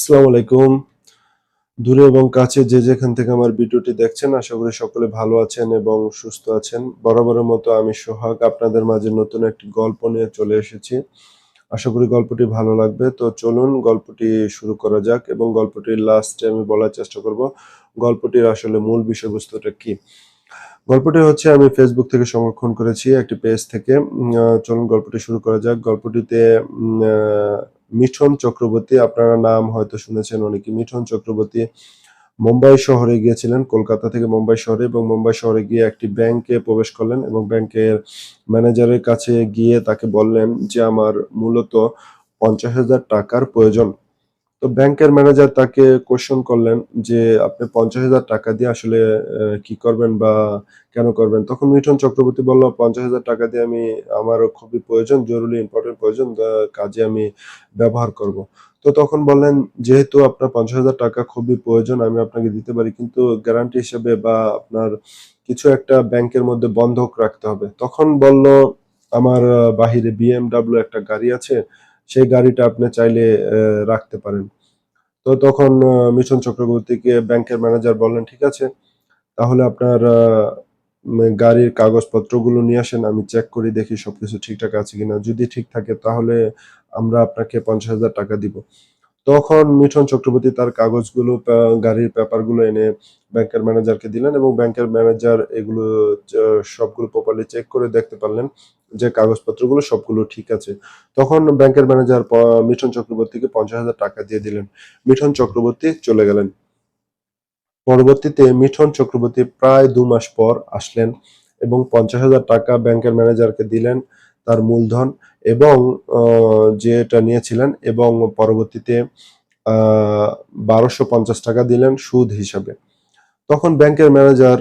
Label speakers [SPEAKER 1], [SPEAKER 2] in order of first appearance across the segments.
[SPEAKER 1] আসসালামু আলাইকুম। দূরে এবং কাছে যে যেখান থেকে আমার ভিডিওটি দেখছেন, আশা করি সকলে ভালো আছেন এবং সুস্থ আছেন। বরাবরের মতো আমি সোহাগ, আপনাদের মাঝে নতুন একটি গল্প নিয়ে চলে এসেছি। আশা করি গল্পটি ভালো লাগবে। তো চলুন গল্পটি শুরু করা যাক এবং গল্পটির লাস্টে আমি বলার চেষ্টা করব। গল্পটির আসলে মূল বিষয়বস্তুটা কি? গল্পটি হচ্ছে, আমি ফেসবুক থেকে সংরক্ষণ করেছি একটি পেজ থেকে। চলুন গল্পটি শুরু করা যাক। গল্পটিতে মিঠন চক্রবর্তী, আপনারা নাম হয়তো শুনেছেন অনেকে। মিঠন চক্রবর্তী মুম্বাই শহরে গিয়েছিলেন, কলকাতা থেকে মুম্বাই শহরে এবং মুম্বাই শহরে গিয়ে একটি ব্যাংকে প্রবেশ করলেন এবং ব্যাংকের ম্যানেজারের কাছে গিয়ে তাকে বললেন যে, আমার মূলত পঞ্চাশ হাজার টাকার প্রয়োজন। তো ব্যাংকের ম্যানেজার তাকে কোশ্চেন করলেন যে, আপনি পঞ্চাশ হাজার টাকা দিয়ে আসলে কি করবেন বা কেন করবেন? তখন মিঠুন চক্রবর্তী বলল, পঞ্চাশ হাজার টাকা দিয়ে আমি আমার খুবই প্রয়োজন, জরুরি ইম্পর্টেন্ট প্রয়োজন কাজে আমি ব্যবহার করব। তো তখন বললেন, যেহেতু আপনার পঞ্চাশ হাজার টাকা খুবই প্রয়োজন, আমি আপনাকে দিতে পারি, কিন্তু গ্যারান্টি হিসেবে বা আপনার কিছু একটা ব্যাংকের মধ্যে বন্ধক রাখতে হবে। তখন বলল, আমার বাহিরে বিএমডাব্লিউ একটা গাড়ি আছে সেই গাড়িটা আপনি চাইলে রাখতে পারেন। তো তখন মিশন চক্রবর্তীকে ব্যাংকের ম্যানেজার বললেন, ঠিক আছে, তাহলে আপনার গাড়ির কাগজপত্রগুলো নিয়ে আসেন, আমি চেক করি, দেখি সবকিছু ঠিকঠাক আছে কিনা। যদি ঠিক থাকে, তাহলে আমরা আপনাকে পঞ্চাশ হাজার টাকা দিব। তখন মিঠুন চক্রবর্তী তার কাগজগুলো গাড়ির পেপারগুলো এনে ব্যাংকের ম্যানেজারকে দিলেন এবং ব্যাংকের ম্যানেজার এগুলো সবগুলো প্রপারলি চেক করে দেখতে পারলেন যে কাগজপত্রগুলো সবগুলো ঠিক আছে। তখন ব্যাংকের ম্যানেজার মিঠুন চক্রবর্তীকে পঞ্চাশ হাজার টাকা দিয়ে দিলেন। মিঠুন চক্রবর্তী চলে গেলেন। পরবর্তীতে মিঠুন চক্রবর্তী প্রায় দু মাস পর আসলেন এবং পঞ্চাশ হাজার টাকা ব্যাংকের ম্যানেজারকে দিলেন। তার মূলধন এবং যেটা নিয়েছিলেন এবং পরবর্তীতে বারোশো পঞ্চাশ টাকা দিলেন সুদ হিসাবে। তখন ব্যাংকের ম্যানেজার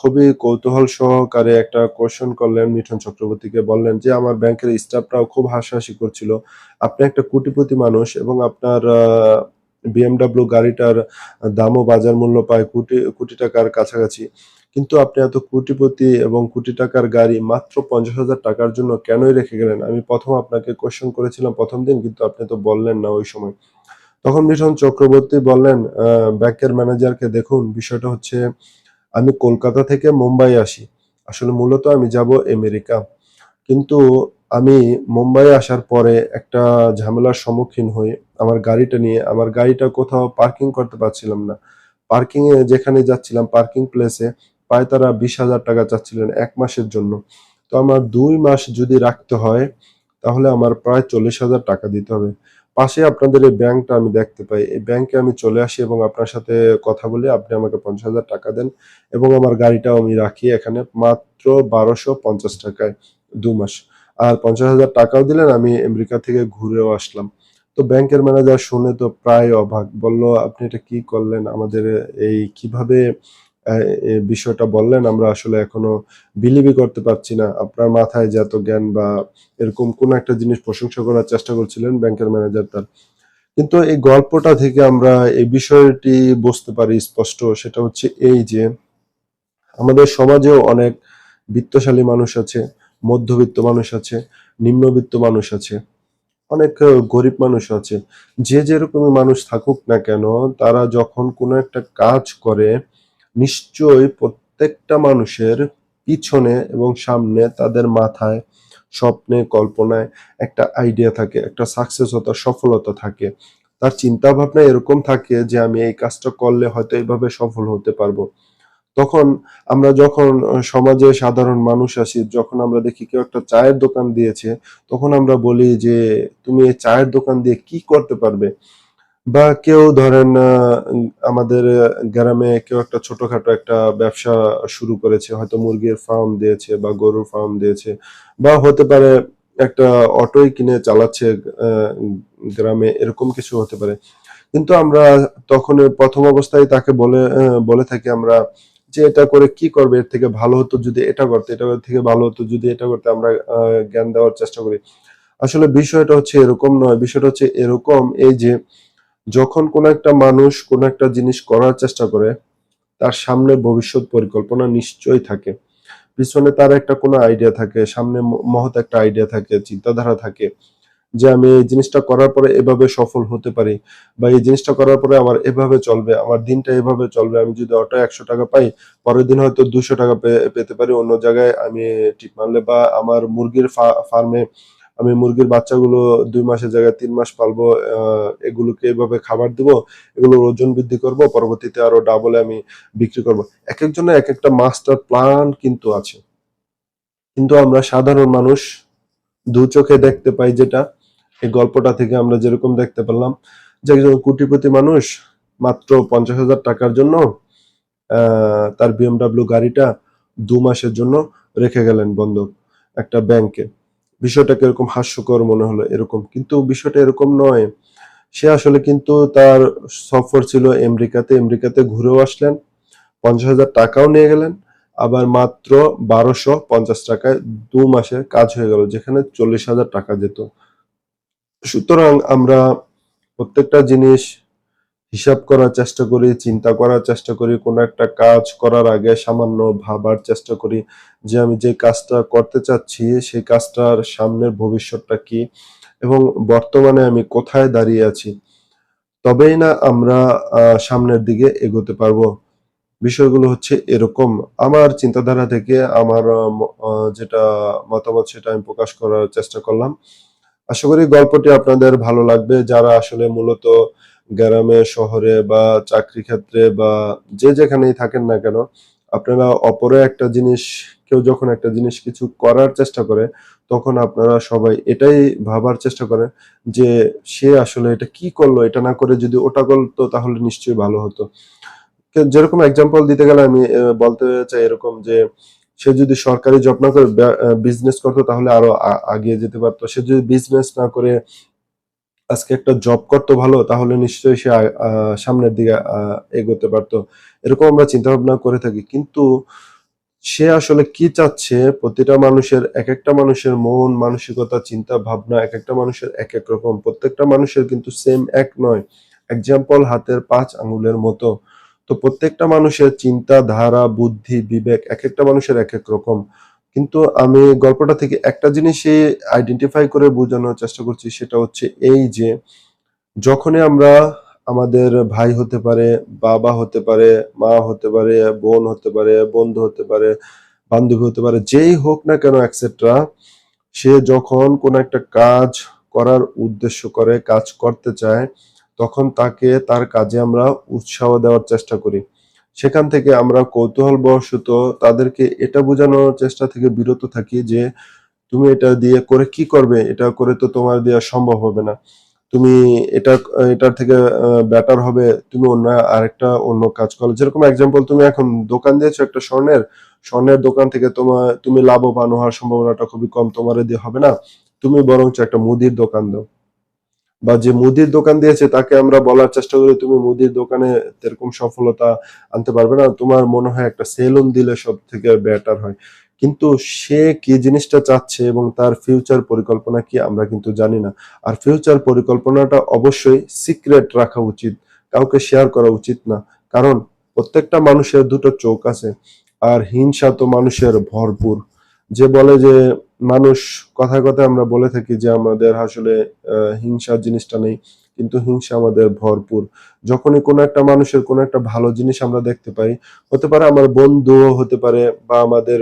[SPEAKER 1] খুবই কৌতূহল সহকারে একটা কোশ্চেন করলেন মিঠুন চক্রবর্তীকে, বললেন যে, আমার ব্যাংকের স্টাফরাও খুব হাসাহাসি করছিল। আপনি একটা কোটিপতি মানুষ এবং আপনার বিএমডাব্লিউ গাড়িটার দামও বাজার মূল্য পায় কোটি কোটি টাকার কাছাকাছি। কিন্তু আপনি এত কোটিপতি এবং কোটি টাকার গাড়ি মাত্র পঞ্চাশ হাজার টাকার জন্য কেনই রেখে গেলেন? আমি প্রথম আপনাকে কোশ্চেন করেছিলাম প্রথম দিন, কিন্তু আপনি তো বললেন না ওই সময়। তখন মিঠুন চক্রবর্তী বললেন ব্যাংকের ম্যানেজারকে দেখুন, বিষয়টা হচ্ছে আমি কলকাতা থেকে মুম্বাই আসি। আসলে মূলত আমি যাব আমেরিকা। কিন্তু আমি মুম্বাই আসার পরে একটা ঝামেলার সম্মুখীন হই আমার গাড়িটা নিয়ে। আমার গাড়িটা কোথাও পার্কিং করতে পারছিলাম না। পার্কিংয়ে যেখানে যাচ্ছিলাম পার্কিং প্লেসে প্রায় তারা বিশ হাজার টাকা চাচ্ছিলেন এক মাসের জন্য। তো আমার দুই মাস যদি রাখতে হয়, তাহলে আমার প্রায় চল্লিশ হাজার টাকা দিতে হবে। পাশে আপনাদের এই ব্যাংকটা আমি দেখতে পাই। এই ব্যাংকে আমি চলে আসি এবং আপনার সাথে কথা বলে, আপনি আমাকে পঞ্চাশ হাজার টাকা দেন এবং আমার গাড়িটাও আমি রাখি এখানে মাত্র বারোশো পঞ্চাশ টাকায় দু মাস। আর পঞ্চাশ হাজার টাকাও দিলেন, আমি আমেরিকা থেকে ঘুরেও আসলাম। তো ব্যাংকের ম্যানেজার শুনে তো প্রায় অবাক, বলল, আপনি এটা কি করলেন? আমাদের এই কীভাবে বিষয়টা বললেন, আমরা আসলে এখনও বিলিভই করতে পারছি না। আপনার মাথায় যে এত জ্ঞান বা এরকম কোন একটা জিনিস প্রশংসা করার চেষ্টা করছিলেন ব্যাংকের ম্যানেজার তার। কিন্তু এই গল্পটা থেকে আমরা এই বিষয়টি বুঝতে পারি স্পষ্ট, সেটা হচ্ছে এই যে আমাদের সমাজেও অনেক বিত্তশালী মানুষ আছে, মধ্যবিত্ত মানুষ আছে, নিম্নবিত্ত মানুষ আছে, অনেক গরিব মানুষ আছে। যে যেরকমই মানুষ থাকুক না কেন, তারা যখন কোনো একটা কাজ করে নিশ্চয়ই প্রত্যেকটা মানুষের পিছনে এবং সামনে তাদের মাথায়, স্বপ্নে, কল্পনায় একটা আইডিয়া থাকে, একটা সাকসেস হতা, সফলতা থাকে। তার চিন্তা ভাবনা এরকম থাকে যে, আমি এই কাজটা করলে হয়তো এইভাবে সফল হতে পারব। তখন আমরা যখন সমাজে সাধারণ মানুষ আসি যখন আমরা দেখি কেউ একটা চায়ের দোকান দিয়েছে, তখন আমরা বলি যে, তুমি এই চায়ের দোকান দিয়ে কি করতে পারবে? বা কেউ ধরেন আমাদের গ্রামে কেউ একটা ছোটখাটো একটা ব্যবসা শুরু করেছে, হয়তো মুরগির ফার্ম দিয়েছে বা গরুর ফার্ম দিয়েছে বা হতে পারে একটা অটোই কিনে চালাচ্ছে গ্রামে, এরকম কিছু হতে পারে। কিন্তু আমরা তখন প্রথম অবস্থায় তাকে বলে বলে থাকি আমরা যে এটা করে কি করবে? এর থেকে ভালো হতো যদি এটা করতে, এটা থেকে ভালো হতো যদি এটা করতে আমরা জ্ঞান দেওয়ার চেষ্টা করি। আসলে বিষয়টা হচ্ছে এরকম নয়, বিষয়টা হচ্ছে এরকম এই যে যখন কোনো একটা মানুষ কোনো একটা জিনিস করার চেষ্টা করে, তার সামনে ভবিষ্যৎ পরিকল্পনা নিশ্চয়ই থাকে। পিছনে তার একটা কোনো আইডিয়া থাকে, সামনে মহৎ একটা আইডিয়া থাকে, চিন্তাধারা থাকে যে আমি এই জিনিসটা করার পরে এভাবে সফল হতে পারি বা এই জিনিসটা করার পরে আমার এভাবে চলবে, আমার দিনটা এভাবে চলবে, আমি যদি অটো একশো টাকা পাই, পরের দিন হয়তো দুশো টাকা পেতে পারি, অন্য জায়গায় আমি টিপ মারলে বা আমার মুরগির ফার্মে আমি মুরগির বাচ্চাগুলো দুই মাসের জায়গায় তিন মাস পালবো এগুলোকে এভাবে খাবার দিব, এগুলোর ওজন বৃদ্ধি করব, পরবর্তীতে আরও ডাবলে আমি বিক্রি করব। এক একজনের এক একটা মাস্টার প্ল্যান কিন্তু আছে। কিন্তু আমরা সাধারণ মানুষ, দু চোখে দেখতে পাই যেটা, এই গল্পটা থেকে আমরা যেরকম দেখতে পেলাম যে একজন কোটিপতি মানুষ মাত্র পঞ্চাশ হাজার টাকার জন্য তার বিএমডাব্লিউ গাড়িটা দু মাসের জন্য রেখে গেলেন বন্ধক একটা ব্যাংকে বিষয়টা কীরকম হাস্যকর মনে হলো এরকম। কিন্তু বিষয়টা এরকম নয়। সে আসলে কিন্তু তার সফর ছিল আমেরিকাতে। আমেরিকাতে ঘুরেও আসলেন, পঞ্চাশ হাজার টাকাও নিয়ে গেলেন, আবার মাত্র বারোশো পঞ্চাশ টাকায় দু মাসের কাজ হয়ে গেল, যেখানে চল্লিশ হাজার টাকা যেত। সুতরাং আমরা প্রত্যেকটা জিনিস হিসাব করার চেষ্টা করি, চিন্তা করার চেষ্টা করি, কোনো একটা কাজ করার আগে সামান্য ভাবার চেষ্টা করি যে আমি যে কাজটা করতে চাচ্ছি সেই কাজটার সামনের ভবিষ্যৎটা কি এবং বর্তমানে আমি কোথায় দাঁড়িয়ে আছি। তবেই না আমরা সামনের দিকে এগোতে পারব। বিষয়গুলো হচ্ছে এরকম। আমার চিন্তাধারা থেকে আমার যেটা মতামত সেটা আমি প্রকাশ করার চেষ্টা করলাম। আশা করি গল্পটি আপনাদের ভালো লাগবে। যারা আসলে মূলত গ্রামে, শহরে বা চাকরি ক্ষেত্রে বা যে যেখানেই থাকেন না কেন, আপনারা অপরে একটা জিনিস, কেউ যখন একটা জিনিস কিছু করার চেষ্টা করে, তখন আপনারা সবাই এটাই ভাবার চেষ্টা করেন যে সে আসলে এটা কি করল, এটা না করে যদি ওটা করতো তাহলে নিশ্চয়ই ভালো হতো। যেরকম এক্সাম্পল দিতে গেলে আমি বলতে চাই এরকম যে, সে যদি সরকারি জব না করে বিজনেস করতো তাহলে আরও আগিয়ে যেতে পারতো। সে যদি বিজনেস না করে আজকে একটা জব করতো ভালো, তাহলে নিশ্চয়ই সে সামনের দিকে এগোতে পারতো। এরকম আমরা চিন্তা ভাবনা করে থাকি। কিন্তু সে আসলে কি চাচ্ছে? প্রতিটা মানুষের এক একটা মানুষের মন, মানসিকতা, চিন্তা, ভাবনা এক একটা মানুষের এক এক রকম। প্রত্যেকটা মানুষের কিন্তু সেম এক নয়। এক্সাম্পল হাতের পাঁচ আঙুলের মতো। তো প্রত্যেকটা মানুষের চিন্তা, ধারা, বুদ্ধি, বিবেক এক একটা মানুষের এক এক রকম। কিন্তু আমি গল্পটা থেকে একটা জিনিসই আইডেন্টিফাই করে বোঝানোর চেষ্টা করছি, সেটা হচ্ছে এই যে যখনই আমরা আমাদের ভাই হতে পারে, বাবা হতে পারে, মা হতে পারে, বোন হতে পারে, বন্ধু হতে পারে, বান্ধবী হতে পারে, যেই হোক না কেন এক্সেট্রা সে যখন কোনো একটা কাজ করার উদ্দেশ্য করে, কাজ করতে চায়, তখন তাকে তার কাজে আমরা উৎসাহ দেওয়ার চেষ্টা করি। সেখান থেকে আমরা কৌতূহল বশত তাদেরকে এটা বোঝানোর চেষ্টা থেকে বিরত থাকি যে তুমি এটা দিয়ে করে কি করবে? এটা করে তো তোমার দেওয়া সম্ভব হবে না। তুমি এটা, এটার থেকে বেটার হবে, তুমি অন্য আরেকটা অন্য কাজ করো। যেরকম এক্সাম্পল তুমি এখন দোকান দিয়েছ একটা স্বর্ণের স্বর্ণের দোকান থেকে তোমার, তুমি লাভবান হওয়ার সম্ভাবনাটা খুবই কম, তোমার দিয়ে হবে না। তুমি বরঞ্চ একটা মুদির দোকান দাও। বা যে মুদির দোকান দিয়েছে, তাকে আমরা বলার চেষ্টা করি, তুমি মুদির দোকানে এরকম সফলতা আনতে পারবে না। তোমার মনে হয় একটা সেলুন দিলে সব থেকে বেটার হয়। কিন্তু সে কি জিনিসটা চাচ্ছে এবং তার ফিউচার পরিকল্পনা কি, আমরা কিন্তু জানি না। আর ফিউচার পরিকল্পনাটা অবশ্যই সিক্রেট রাখা উচিত, কাউকে শেয়ার করা উচিত না। কারণ প্রত্যেকটা মানুষের দুটো চোখ আছে, আর হিংসা তো মানুষের ভরপুর। যে বলে যে মানুষ কথায় কথা আমরা বলে থাকি যে আমাদের আসলে হিংসা জিনিসটা নেই, কিন্তু হিংসা আমাদের ভরপুর। যখনই কোনো একটা মানুষের কোনো একটা ভালো জিনিস আমরা দেখতে পাই, হতে পারে আমার বন্ধু হতে পারে বা আমাদের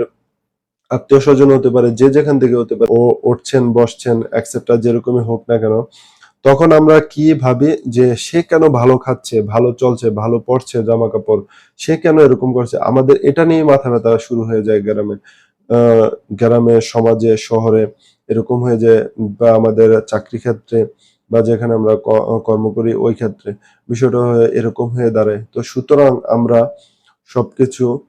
[SPEAKER 1] আত্মীয় স্বজন হতে পারে, যে যেখান থেকে হতে পারে, ও উঠছেন, বসছেন একসেপ্টা যেরকমই হোক না কেন, তখন আমরা কি ভাবি যে সে কেন ভালো খাচ্ছে, ভালো চলছে, ভালো পড়ছে জামা কাপড় সে কেন এরকম করছে? আমাদের এটা নিয়ে মাথা ব্যথা শুরু হয়ে যায় গ্রামে। গ্রামে, সমাজে, শহরে এরকম হয়ে যায় বা আমাদের চাকরি ক্ষেত্রে বা যেখানে আমরা কর্ম করি ওই ক্ষেত্রে। বিষয়টা হয়ে- এরকম হয়ে দাঁড়ায়। তো সুতরাং আমরা সবকিছু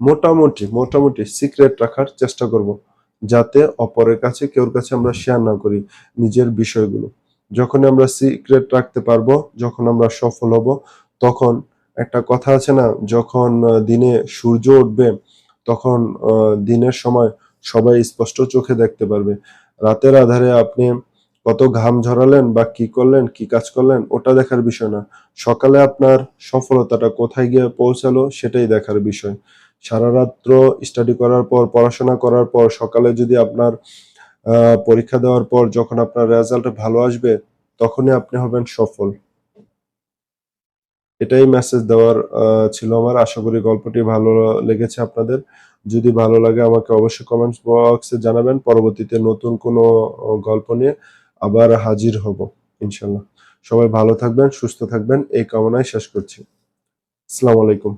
[SPEAKER 1] মোটামুটি মোটামুটি সিক্রেট রাখার চেষ্টা করব যাতে অপরের কাছে, কেউর কাছে আমরা শেয়ার না করি নিজের বিষয়গুলো। যখন আমরা সিক্রেট রাখতে পারব, যখন আমরা সফল হব, তখন একটা কথা আছে না, যখন দিনে সূর্য উঠবে তখন দিনের সময় সবাই স্পষ্ট চোখে দেখতে পারবে। রাতের আধারে আপনি কত ঘাম ঝরালেন বা কি করলেন, কি কাজ করলেন, ওটা দেখার বিষয় না। সকালে আপনার সফলতাটা কোথায় গিয়ে পৌঁছালো, সেটাই দেখার বিষয়। সারা রাত্র স্টাডি করার পর, পড়াশোনা করার পর, সকালে যদি আপনার পরীক্ষা দেওয়ার পর যখন আপনার রেজাল্ট ভালো আসবে, তখনই আপনি হবেন সফল। এটাই মেসেজ দেওয়ার ছিল আমার। আশা করি গল্পটি ভালো লেগেছে আপনাদের। যদি ভালো লাগে আমাকে অবশ্যই কমেন্টস বক্সে জানাবেন। পরবর্তীতে নতুন কোনো গল্প নিয়ে আবার হাজির হব ইনশাল্লাহ সবাই ভালো থাকবেন, সুস্থ থাকবেন। এই কামনায় শেষ করছি। আসসালামু আলাইকুম।